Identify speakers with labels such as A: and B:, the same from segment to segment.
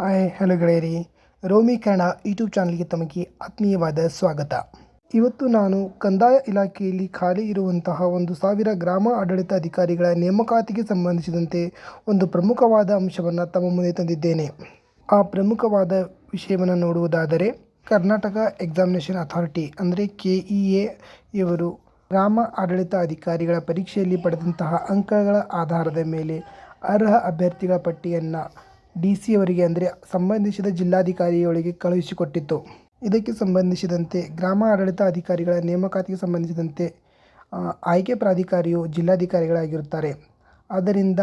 A: Hi hello ಗೆಳೆಯರಿ. Romi Kannada YouTube ಚಾನಲ್ಗೆ ತಮಗೆ ಆತ್ಮೀಯವಾದ ಸ್ವಾಗತ. ಇವತ್ತು ನಾನು ಕಂದಾಯ ಇಲಾಖೆಯಲ್ಲಿ ಖಾಲಿ ಇರುವಂತಹ ಒಂದು ಸಾವಿರ ಗ್ರಾಮ ಆಡಳಿತ ಅಧಿಕಾರಿಗಳ ನೇಮಕಾತಿಗೆ ಸಂಬಂಧಿಸಿದಂತೆ ಒಂದು ಪ್ರಮುಖವಾದ ಅಂಶವನ್ನು ತಮ್ಮ ಮುಂದೆ ತಂದಿದ್ದೇನೆ. ಆ ಪ್ರಮುಖವಾದ ವಿಷಯವನ್ನು ನೋಡುವುದಾದರೆ, ಕರ್ನಾಟಕ ಎಕ್ಸಾಮಿನೇಷನ್ ಅಥಾರಿಟಿ ಅಂದರೆ ಕೆ ಇ ಎ ಇವರು ಗ್ರಾಮ ಆಡಳಿತ ಅಧಿಕಾರಿಗಳ ಪರೀಕ್ಷೆಯಲ್ಲಿ ಪಡೆದಂತಹ ಅಂಕಗಳ ಆಧಾರದ ಮೇಲೆ ಅರ್ಹ ಅಭ್ಯರ್ಥಿಗಳ ಪಟ್ಟಿಯನ್ನು ಡಿ ಸಿ ಅವರಿಗೆ ಅಂದರೆ ಸಂಬಂಧಿಸಿದ ಜಿಲ್ಲಾಧಿಕಾರಿಯೊಳಗೆ ಕಳುಹಿಸಿಕೊಟ್ಟಿತ್ತು. ಇದಕ್ಕೆ ಸಂಬಂಧಿಸಿದಂತೆ ಗ್ರಾಮ ಆಡಳಿತ ಅಧಿಕಾರಿಗಳ ನೇಮಕಾತಿಗೆ ಸಂಬಂಧಿಸಿದಂತೆ ಆಯ್ಕೆ ಪ್ರಾಧಿಕಾರಿಯು ಜಿಲ್ಲಾಧಿಕಾರಿಗಳಾಗಿರುತ್ತಾರೆ. ಆದ್ದರಿಂದ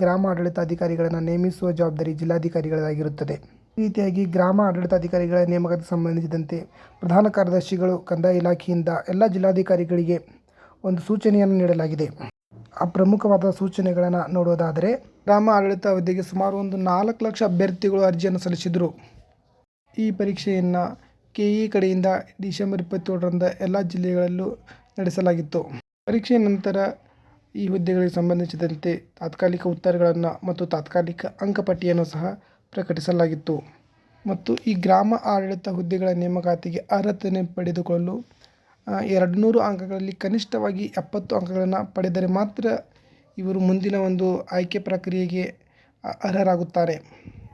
A: ಗ್ರಾಮ ಆಡಳಿತ ಅಧಿಕಾರಿಗಳನ್ನು ನೇಮಿಸುವ ಜವಾಬ್ದಾರಿ ಜಿಲ್ಲಾಧಿಕಾರಿಗಳಾಗಿರುತ್ತದೆ ಈ ರೀತಿಯಾಗಿ ಗ್ರಾಮ ಆಡಳಿತಾಧಿಕಾರಿಗಳ ನೇಮಕಕ್ಕೆ ಸಂಬಂಧಿಸಿದಂತೆ ಪ್ರಧಾನ ಕಾರ್ಯದರ್ಶಿಗಳು ಕಂದಾಯ ಇಲಾಖೆಯಿಂದ ಎಲ್ಲ ಜಿಲ್ಲಾಧಿಕಾರಿಗಳಿಗೆ ಒಂದು ಸೂಚನೆಯನ್ನು ನೀಡಲಾಗಿದೆ. ಆ ಪ್ರಮುಖವಾದ ಸೂಚನೆಗಳನ್ನು ನೋಡೋದಾದರೆ ಗ್ರಾಮ ಆಡಳಿತ ಹುದ್ದೆಗೆ ಸುಮಾರು ಒಂದು ನಾಲ್ಕು ಲಕ್ಷ ಅಭ್ಯರ್ಥಿಗಳು ಅರ್ಜಿಯನ್ನು ಸಲ್ಲಿಸಿದರು. ಈ ಪರೀಕ್ಷೆಯನ್ನು ಕೆ ಇ ಕಡೆಯಿಂದ ಡಿಸೆಂಬರ್ ಇಪ್ಪತ್ತೇಳರಿಂದ ಎಲ್ಲ ಜಿಲ್ಲೆಗಳಲ್ಲೂ ನಡೆಸಲಾಗಿತ್ತು. ಪರೀಕ್ಷೆಯ ನಂತರ ಈ ಹುದ್ದೆಗಳಿಗೆ ಸಂಬಂಧಿಸಿದಂತೆ ತಾತ್ಕಾಲಿಕ ಉತ್ತರಗಳನ್ನು ಮತ್ತು ತಾತ್ಕಾಲಿಕ ಅಂಕಪಟ್ಟಿಯನ್ನು ಸಹ ಪ್ರಕಟಿಸಲಾಗಿತ್ತು. ಮತ್ತು ಈ ಗ್ರಾಮ ಆಡಳಿತ ಹುದ್ದೆಗಳ ನೇಮಕಾತಿಗೆ ಅರ್ಹತೆ ಪಡೆದುಕೊಳ್ಳಲು ಎರಡು ನೂರು ಅಂಕಗಳಲ್ಲಿ ಕನಿಷ್ಠವಾಗಿ ಎಪ್ಪತ್ತು ಅಂಕಗಳನ್ನು ಪಡೆದರೆ ಮಾತ್ರ ಇವರು ಮುಂದಿನ ಒಂದು ಆಯ್ಕೆ ಪ್ರಕ್ರಿಯೆಗೆ ಅರ್ಹರಾಗುತ್ತಾರೆ.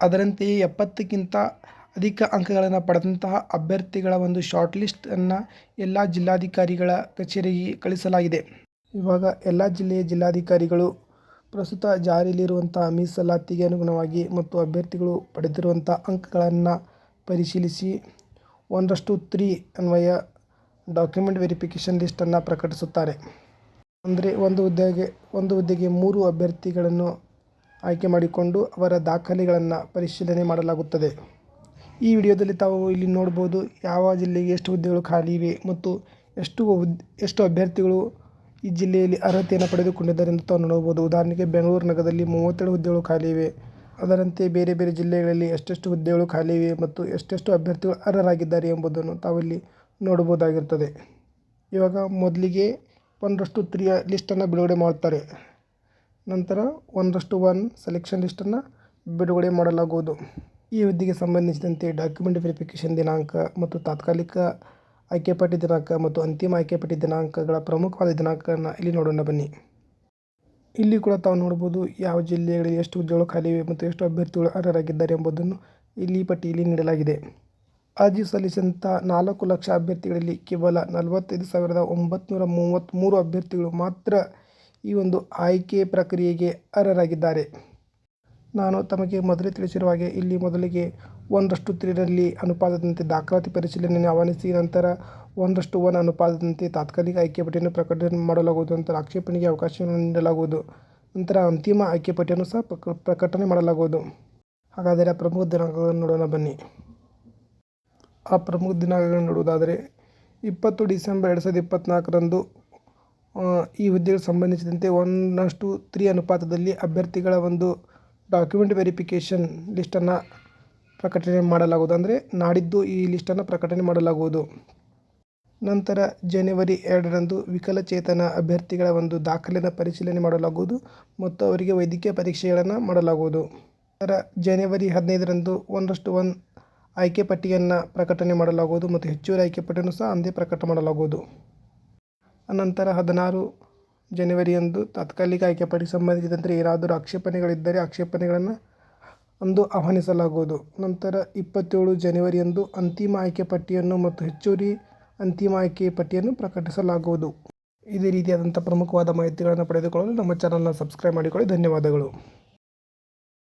A: ಅದರಂತೆಯೇ ಎಪ್ಪತ್ತಕ್ಕಿಂತ ಅಧಿಕ ಅಂಕಗಳನ್ನು ಪಡೆದಂತಹ ಅಭ್ಯರ್ಥಿಗಳ ಒಂದು ಶಾರ್ಟ್ ಲಿಸ್ಟನ್ನು ಎಲ್ಲ ಜಿಲ್ಲಾಧಿಕಾರಿಗಳ ಕಚೇರಿಗೆ ಕಳಿಸಲಾಗಿದೆ. ಇವಾಗ ಎಲ್ಲ ಜಿಲ್ಲೆಯ ಜಿಲ್ಲಾಧಿಕಾರಿಗಳು ಪ್ರಸ್ತುತ ಜಾರಿಯಲ್ಲಿರುವಂಥ ಮೀಸಲಾತಿಗೆ ಅನುಗುಣವಾಗಿ ಮತ್ತು ಅಭ್ಯರ್ಥಿಗಳು ಪಡೆದಿರುವಂಥ ಅಂಕಗಳನ್ನು ಪರಿಶೀಲಿಸಿ ಒಂದಷ್ಟು ತ್ರೀ ಅನ್ವಯ ಡಾಕ್ಯುಮೆಂಟ್ ವೆರಿಫಿಕೇಷನ್ ಲಿಸ್ಟನ್ನು ಪ್ರಕಟಿಸುತ್ತಾರೆ. ಅಂದರೆ ಒಂದು ಹುದ್ದೆಗೆ ಒಂದು ಹುದ್ದೆಗೆ ಮೂರು ಅಭ್ಯರ್ಥಿಗಳನ್ನು ಆಯ್ಕೆ ಮಾಡಿಕೊಂಡು ಅವರ ದಾಖಲೆಗಳನ್ನು ಪರಿಶೀಲನೆ ಮಾಡಲಾಗುತ್ತದೆ. ಈ ವಿಡಿಯೋದಲ್ಲಿ ತಾವು ಇಲ್ಲಿ ನೋಡ್ಬೋದು ಯಾವ ಜಿಲ್ಲೆಗೆ ಎಷ್ಟು ಹುದ್ದೆಗಳು ಖಾಲಿ ಇವೆ ಮತ್ತು ಎಷ್ಟು ಎಷ್ಟು ಅಭ್ಯರ್ಥಿಗಳು ಈ ಜಿಲ್ಲೆಯಲ್ಲಿ ಅರ್ಹತೆಯನ್ನು ಪಡೆದುಕೊಂಡಿದ್ದಾರೆ ಎಂದು ತಾವು ನೋಡಬಹುದು. ಉದಾಹರಣೆಗೆ ಬೆಂಗಳೂರು ನಗರದಲ್ಲಿ ಮೂವತ್ತೇಳು ಹುದ್ದೆಗಳು ಖಾಲಿ ಇವೆ. ಅದರಂತೆ ಬೇರೆ ಬೇರೆ ಜಿಲ್ಲೆಗಳಲ್ಲಿ ಎಷ್ಟೆಷ್ಟು ಹುದ್ದೆಗಳು ಖಾಲಿ ಇವೆ ಮತ್ತು ಎಷ್ಟೆಷ್ಟು ಅಭ್ಯರ್ಥಿಗಳು ಅರ್ಹರಾಗಿದ್ದಾರೆ ಎಂಬುದನ್ನು ತಾವಿಲ್ಲಿ ನೋಡ್ಬೋದಾಗಿರ್ತದೆ ಇವಾಗ ಮೊದಲಿಗೆ ಒಂದರಷ್ಟು ತ್ರೀಯ ಲಿಸ್ಟನ್ನು ಬಿಡುಗಡೆ ಮಾಡ್ತಾರೆ. ನಂತರ ಒಂದಷ್ಟು ಒನ್ ಸೆಲೆಕ್ಷನ್ ಲಿಸ್ಟನ್ನು ಬಿಡುಗಡೆ ಮಾಡಲಾಗುವುದು. ಈ ಹುದ್ದೆಗೆ ಸಂಬಂಧಿಸಿದಂತೆ ಡಾಕ್ಯುಮೆಂಟ್ ವೆರಿಫಿಕೇಷನ್ ದಿನಾಂಕ ಮತ್ತು ತಾತ್ಕಾಲಿಕ ಆಯ್ಕೆ ಪಟ್ಟಿ ದಿನಾಂಕ ಮತ್ತು ಅಂತಿಮ ಆಯ್ಕೆ ಪಟ್ಟಿ ದಿನಾಂಕಗಳ ಪ್ರಮುಖವಾದ ದಿನಾಂಕನ ಇಲ್ಲಿ ನೋಡೋಣ ಬನ್ನಿ. ಇಲ್ಲಿ ಕೂಡ ತಾವು ನೋಡ್ಬೋದು ಯಾವ ಜಿಲ್ಲೆಗಳಲ್ಲಿ ಎಷ್ಟು ಹುದ್ದೆಗಳು ಖಾಲಿ ಇವೆ ಮತ್ತು ಎಷ್ಟು ಅಭ್ಯರ್ಥಿಗಳು ಅರ್ಹರಾಗಿದ್ದಾರೆ ಎಂಬುದನ್ನು ಇಲ್ಲಿ ಪಟ್ಟಿಯಲ್ಲಿ ನೀಡಲಾಗಿದೆ. ಅರ್ಜಿ ಸಲ್ಲಿಸಿದಂಥ ನಾಲ್ಕು ಲಕ್ಷ ಅಭ್ಯರ್ಥಿಗಳಲ್ಲಿ ಕೇವಲ ನಲವತ್ತೈದು ಸಾವಿರದ ಒಂಬತ್ತುನೂರ ಮೂವತ್ತ್ಮೂರು ಅಭ್ಯರ್ಥಿಗಳು ಮಾತ್ರ ಈ ಒಂದು ಆಯ್ಕೆ ಪ್ರಕ್ರಿಯೆಗೆ ಅರ್ಹರಾಗಿದ್ದಾರೆ. ನಾನು ತಮಗೆ ಮೊದಲೇ ತಿಳಿಸಿರುವ ಹಾಗೆ, ಇಲ್ಲಿ ಮೊದಲಿಗೆ ಒಂದಷ್ಟು ತ್ರೀರಲ್ಲಿ ಅನುಪಾತದಂತೆ ದಾಖಲಾತಿ ಪರಿಶೀಲನೆಯನ್ನು ಆಹ್ವಾನಿಸಿ, ನಂತರ ಒಂದಷ್ಟು ಒನ್ ಅನುಪಾತದಂತೆ ತಾತ್ಕಾಲಿಕ ಆಯ್ಕೆ ಪಟ್ಟಿಯನ್ನು ಪ್ರಕಟಣೆ ಮಾಡಲಾಗುವುದು, ನಂತರ ಆಕ್ಷೇಪಣೆಗೆ ಅವಕಾಶವನ್ನು ನೀಡಲಾಗುವುದು, ನಂತರ ಅಂತಿಮ ಆಯ್ಕೆ ಪಟ್ಟಿಯನ್ನು ಸಹ ಪ್ರಕ- ಪ್ರಕಟಣೆ ಮಾಡಲಾಗುವುದು. ಹಾಗಾದರೆ ಪ್ರಮುಖ ದಿನಾಂಕಗಳನ್ನು ನೋಡೋಣ ಬನ್ನಿ. ಆ ಪ್ರಮುಖ ದಿನಾಂಕಗಳನ್ನು ನೋಡುವುದಾದರೆ ಇಪ್ಪತ್ತು ಡಿಸೆಂಬರ್ ಎರಡು ಸಾವಿರದ ಇಪ್ಪತ್ತ್ನಾಲ್ಕರಂದು ಈ ಹುದ್ದೆಗೆ ಸಂಬಂಧಿಸಿದಂತೆ ಒಂದಷ್ಟು ತ್ರೀ ಅನುಪಾತದಲ್ಲಿ ಅಭ್ಯರ್ಥಿಗಳ ಒಂದು ಡಾಕ್ಯುಮೆಂಟ್ ವೆರಿಫಿಕೇಷನ್ ಲಿಸ್ಟನ್ನು ಪ್ರಕಟಣೆ ಮಾಡಲಾಗುವುದು. ಅಂದರೆ ನಾಡಿದ್ದು ಈ ಲಿಸ್ಟನ್ನು ಪ್ರಕಟಣೆ ಮಾಡಲಾಗುವುದು. ನಂತರ ಜನವರಿ ಎರಡರಂದು ವಿಕಲಚೇತನ ಅಭ್ಯರ್ಥಿಗಳ ಒಂದು ದಾಖಲೆಯನ್ನು ಪರಿಶೀಲನೆ ಮಾಡಲಾಗುವುದು ಮತ್ತು ಅವರಿಗೆ ವೈದ್ಯಕೀಯ ಪರೀಕ್ಷೆಗಳನ್ನು ಮಾಡಲಾಗುವುದು. ನಂತರ ಜನವರಿ ಹದಿನೈದರಂದು ಒಂದಷ್ಟು ಒನ್ ಆಯ್ಕೆ ಪಟ್ಟಿಯನ್ನು ಪ್ರಕಟಣೆ ಮಾಡಲಾಗುವುದು ಮತ್ತು ಹೆಚ್ಚುವರಿ ಆಯ್ಕೆ ಪಟ್ಟಿಯನ್ನು ಸಹ ಅಂದೇ ಪ್ರಕಟ ಮಾಡಲಾಗುವುದು. ಅನಂತರ ಹದಿನಾರು ಜನವರಿಯಂದು ತಾತ್ಕಾಲಿಕ ಆಯ್ಕೆ ಪಟ್ಟಿಗೆ ಸಂಬಂಧಿಸಿದಂತೆ ಏನಾದರೂ ಆಕ್ಷೇಪಣೆಗಳಿದ್ದರೆ ಆಕ್ಷೇಪಣೆಗಳನ್ನು ಅಂದು ಆಹ್ವಾನಿಸಲಾಗುವುದು. ನಂತರ ಇಪ್ಪತ್ತೇಳು ಜನವರಿಯಂದು ಅಂತಿಮ ಆಯ್ಕೆ ಪಟ್ಟಿಯನ್ನು ಮತ್ತು ಹೆಚ್ಚುವರಿ ಅಂತಿಮ ಆಯ್ಕೆ ಪಟ್ಟಿಯನ್ನು ಪ್ರಕಟಿಸಲಾಗುವುದು. ಇದೇ ರೀತಿಯಾದಂಥ ಪ್ರಮುಖವಾದ ಮಾಹಿತಿಗಳನ್ನು ಪಡೆದುಕೊಳ್ಳಲು ನಮ್ಮ ಚಾನಲ್ನ ಸಬ್ಸ್ಕ್ರೈಬ್ ಮಾಡಿಕೊಳ್ಳಿ. ಧನ್ಯವಾದಗಳು.